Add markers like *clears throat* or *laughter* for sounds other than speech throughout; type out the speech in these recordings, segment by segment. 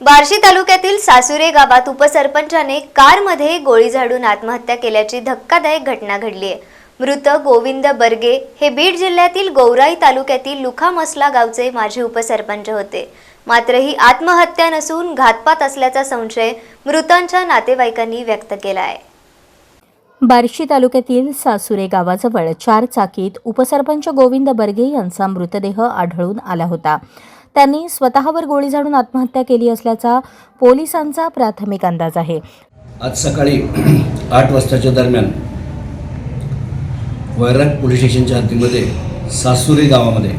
बार्शी तालुक्यातील सासुरे गावात उपसरपंचाने कारमध्ये गोळी झाडून आत्महत्या केल्याची धक्कादायक घटना घडली आहे. मृत गोविंद बर्गे हे बीड जिल्ह्यातील गौराई तालुक्यातील लुखामसला गावचे माजी उपसरपंच होते. मात्र ही आत्महत्या नसून घातपात असल्याचा संशय मृतांच्या नातेवाईकांनी व्यक्त केला आहे. बार्शी तालुक्यातील सासुरे गावाजवळ चार चाकीत उपसरपंच गोविंद बर्गे यांचा मृतदेह आढळून आला होता. त्यांनी स्वतःवर गोळी झाडून आत्महत्या केली असल्याचा पोलिसांचा प्राथमिक अंदाज आहे. आज सकाळी *clears throat* आठ वाजताच्या दरम्यान वैराग पोलीस स्टेशनच्या हद्दीमध्ये सासुरी गावामध्ये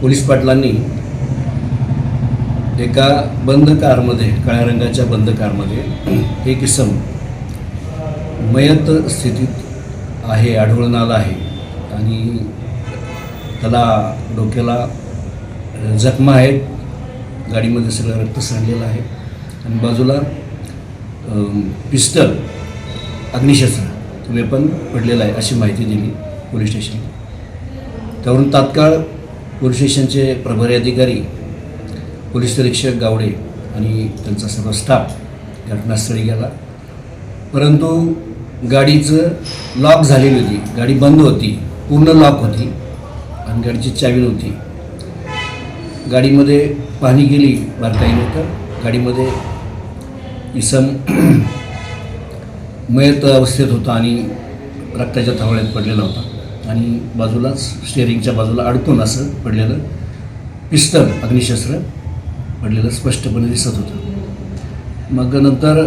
पोलीस पाटलांनी एका बंद कारमध्ये काळ्या रंगाच्या बंद कारमध्ये *clears throat* एक इसम मयत स्थितीत आहे आढळून आला आहे आणि त्याला डोक्याला जखमा आहेत. गाडीमध्ये सगळं रक्त सांडलेलं आहे. आणि बाजूला पिस्टल अग्निशस्त्र वेपन पडलेलं आहे अशी माहिती दिली पोलीस स्टेशनला त्यावरून तात्काळ पोलीस स्टेशनचे प्रभारी अधिकारी पोलीस निरीक्षक गावडे आणि त्यांचा सर्व स्टाफ घटनास्थळी गेला. परंतु गाडीचं लॉक झालेली होती. गाडी बंद होती पूर्ण लॉक होती. आणि गाडीची चावी नव्हती. गाडीमध्ये पाहणी केली बारकाईने तर गाडीमध्ये इसम *clears throat* मयत अवस्थेत होता आणि रक्ताच्या थावळ्यात पडलेला होता. आणि बाजूलाच स्टेअरिंगच्या बाजूला अडकून असं पडलेलं पिस्तल अग्निशस्त्र पडलेलं स्पष्टपणे दिसत होतं. मग नंतर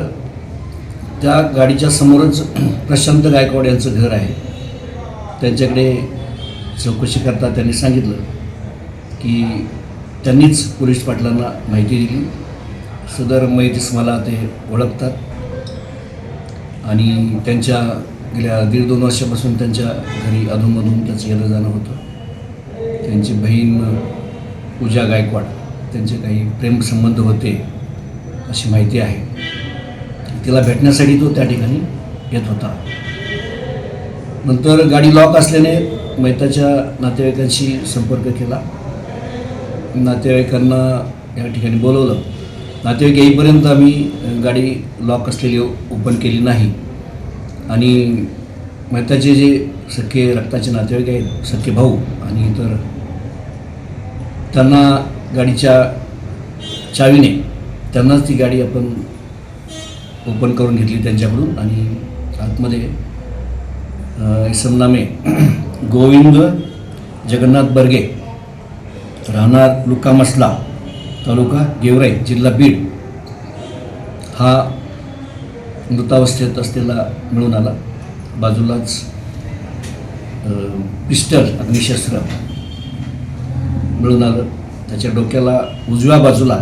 त्या गाडीच्या समोरच *clears throat* प्रशांत गायकवाड यांचं घर आहे. त्यांच्याकडे चौकशी करता त्यांनी सांगितलं की त्यांनीच पोलीस पाटलांना माहिती दिली. सदर मैतीस मला ते ओळखतात. आणि त्यांच्या गेल्या दीड दोन वर्षापासून त्यांच्या घरी अधूनमधून त्याचं येणं जाणं होतं. त्यांची बहीण पूजा गायकवाड त्यांचे काही प्रेमसंबंध होते अशी माहिती आहे. तिला भेटण्यासाठी तो त्या ठिकाणी येत होता. नंतर गाडी लॉक असल्याने मैताच्या नातेवाईकांशी संपर्क केला. नातेवाईकांना या ठिकाणी बोलवलं. नातेवाईक येईपर्यंत आम्ही गाडी लॉक असलेली ओपन केली नाही. आणि मेहताचे जे सख्खे रक्ताचे नातेवाईक आहेत सख्खे भाऊ आणि इतर त्यांना गाडीच्या चावीने त्यांनाच ती गाडी आपण ओपन करून घेतली त्यांच्याकडून आणि आतमध्ये इसमनामे *clears throat* गोविंद जगन्नाथ बर्गे राहणार लुकामसला तालुका गेवराई जिल्हा बीड. हा मृतावस्थेत असलेला मिळून आला. बाजूलाच पिस्टल अग्निशस्त्र मिळून आलं. त्याच्या डोक्याला उजव्या बाजूला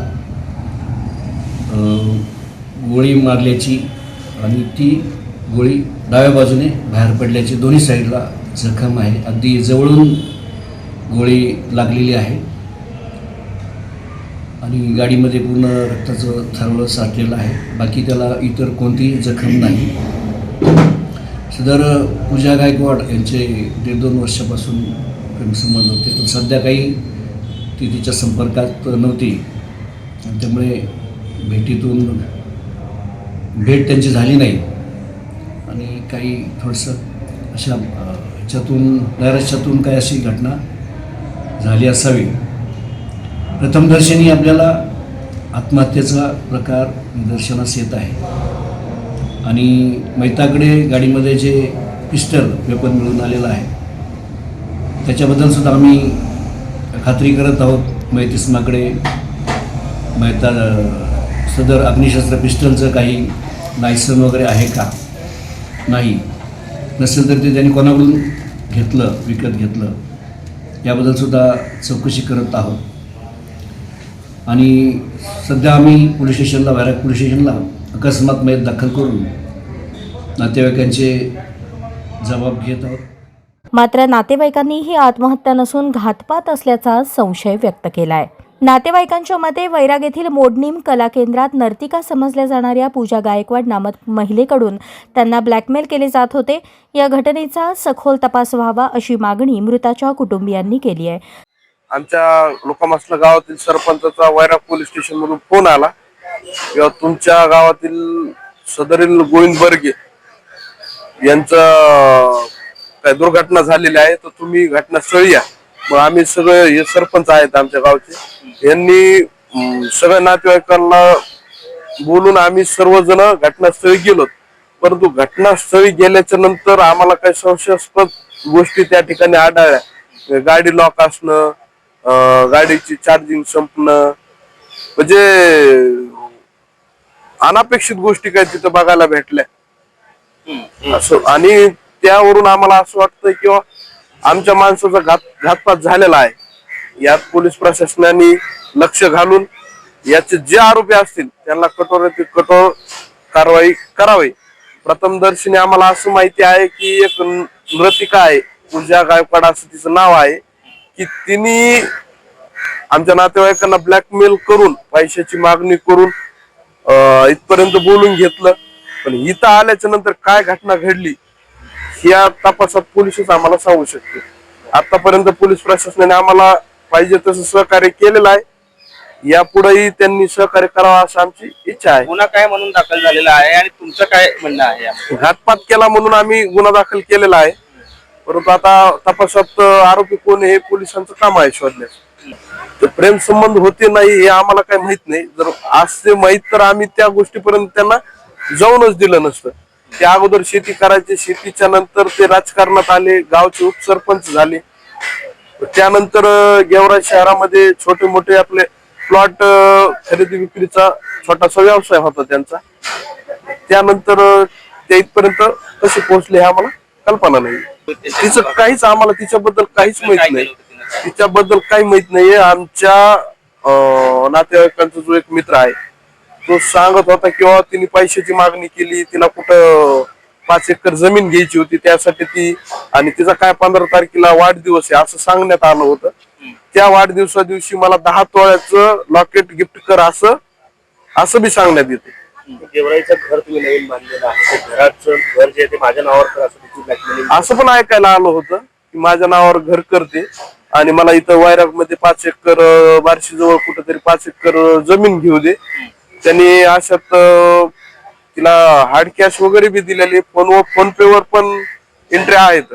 गोळी मारल्याची आणि ती गोळी डाव्या बाजूने बाहेर पडल्याची दोन्ही साईडला जखम आहे. अगदी जवळून गोळी लागलेली आहे. आणि गाडीमध्ये पूर्ण रक्ताचं थारवलं साठलेलं आहे. बाकी त्याला इतर कोणतीही जखम नाही. सदर पूजा गायकवाड यांचे दीड दोन वर्षापासून प्रेमसंबंध होते. पण सध्या काही ती तिच्या संपर्कात नव्हती. आणि त्यामुळे भेटीतून भेट त्यांची झाली नाही. आणि काही थोडंसं अशा ह्याच्यातून नैराश्यातून काही अशी घटना झाली असावी. प्रथमदर्शनी आपल्याला आत्महत्येचा प्रकार निदर्शनास येत आहे. आणि मैताकडे गाडीमध्ये जे पिस्टल वेपन मिळून आलेलं आहे त्याच्याबद्दल सुद्धा आम्ही खात्री करत आहोत. मैतिस्माकडे मैता सदर अग्निशस्त्र पिस्टलचं काही लायसन वगैरे आहे का? नाही. नसेल तर ते त्यांनी कोणाकडून घेतलं विकत घेतलं? याबद्दलसुद्धा चौकशी करत आहोत. आणि सध्या आम्ही पोलीस स्टेशनला वैराग पोलीस स्टेशनला अकस्मात मयत दाखल करून नातेवाईकांचे जबाब घेत आहोत. मात्र नातेवाईकांनी ही आत्महत्या नसून घातपात असल्याचा संशय व्यक्त केलाय. नातेवाईकांच्या मते वैराग येथील मोडणीम कला केंद्रात नर्तिका समजल्या जाणाऱ्या पूजा गायकवाड नामक महिलेकडून त्यांना ब्लॅकमेल केले जात होते. या घटनेचा सखोल तपास व्हावा अशी मागणी मृताच्या कुटुंबियांनी केली आहे. आमच्या लोकामासला गावातील सरपंचाचा वैरा पोलीस स्टेशन मधून फोन आला. किंवा तुमच्या गावातील सदरील गोविंद बर्गे यांचं काय दुर्घटना झालेली आहे तर तुम्ही घटनास्थळी या. मग आम्ही सगळे हे सरपंच आहेत आमच्या गावचे. यांनी सगळ्या नातेवाईकांना बोलून आम्ही सर्वजण घटनास्थळी गेलो. परंतु घटनास्थळी गेल्याच्यानंतर आम्हाला काही संशयास्पद गोष्टी त्या ठिकाणी आढळल्या. गाडी लॉक असणं गाडीची चार्जिंग संपणं. म्हणजे अनापेक्षित गोष्टी काय तिथं बघायला भेटल्या. असं आणि त्यावरून आम्हाला असं वाटतं किंवा आमच्या माणसाचा घात घातपात झालेला आहे. यात पोलीस प्रशासनाने लक्ष घालून याचे जे आरोपी असतील त्यांना कठोर कठोर कारवाई करावी. प्रथमदर्शनी आम्हाला असं माहिती आहे की एक नृतिका आहे. पूजा गायकवाड असं तिचं नाव आहे. की तिने आमच्या नातेवाईकांना ब्लॅकमेल करून पैशाची मागणी करून इथपर्यंत बोलून घेतलं. पण इथं आल्याच्यानंतर काय घटना घडली या तपासात पोलिसच आम्हाला सांगू शकते आतापर्यंत पोलीस प्रशासनाने आम्हाला पाहिजे तसं सहकार्य केलेलं आहे. यापुढेही त्यांनी सहकार्य करावं असं आमची इच्छा आहे. गुन्हा काय म्हणून दाखल झालेला आहे आणि तुमचं काय म्हणणं आहे? घातपात केला म्हणून आम्ही गुन्हा दाखल केलेला आहे. परंतु आता तपासात आरोपी कोण हे पोलिसांचं काम आहे शोधण्यास. तर प्रेम संबंध होते नाही हे आम्हाला काही माहीत नाही. जर असते माहीत तर आम्ही त्या गोष्टीपर्यंत त्यांना जाऊनच दिलं नसतं. ते अगोदर शेती करायचे शेतीच्या नंतर ते राजकारणात आले गावचे उपसरपंच झाले. त्यानंतर अं, गेवराई शहरामध्ये छोटे मोठे आपले प्लॉट खरेदी विक्रीचा छोटासा व्यवसाय होता त्यांचा. त्यानंतर ते इथपर्यंत कसे पोहोचले हे आम्हाला कल्पना नाही. तिचं काहीच आम्हाला तिच्याबद्दल काहीच माहीत नाही? तिच्याबद्दल काही माहीत नाहीये. आमच्या नातेवाईकांचा जो एक मित्र आहे तो सांगत होता किंवा तिने पैशाची मागणी केली. तिला कुठं पाच एकर जमीन घ्यायची होती. त्यासाठी ती आणि तिचा काय पंधरा तारखेला वाढदिवस आहे असं सांगण्यात आलं होतं. त्या वाढदिवसा दिवशी मला दहा तोळ्याचं लॉकेट गिफ्ट कर असं असं बी सांगण्यात येते. गेवराईचं घर तुम्ही नवीन बांधलेलं आहे ते घराचं घर जे आहे ते माझ्या नावावर कर असं पण ऐकायला आलं होतं की माझ्या नावावर घर करते आणि मला इथं वैरागमध्ये पाच एकर अं, बार्शी जवळ कुठेतरी पाच एकर अं, जमीन घेऊ दे. त्यांनी अशात अं, तिला हार्ड कॅश वगैरे बी दिलेले फोन फोन पे वर पण एंट्री आहेत.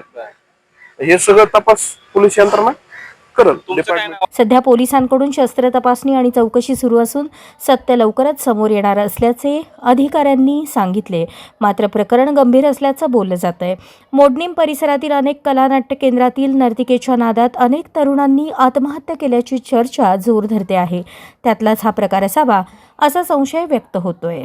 हे सगळं तपास पोलीस यंत्रणा? करल. डिपार्टमेंट? सध्या पोलिसांकडून शस्त्र तपासणी आणि चौकशी सुरू असून सत्य लवकरच समोर येणार असल्याचे अधिकाऱ्यांनी सांगितले. मात्र प्रकरण गंभीर असल्याचं बोललं जात आहे मोडणीम परिसरातील अनेक कलानाट्य केंद्रातील नर्तिकेच्या नादात अनेक तरुणांनी आत्महत्या केल्याची चर्चा जोर धरते आहे. त्यातलाच हा प्रकार असावा असा संशय व्यक्त होतोय.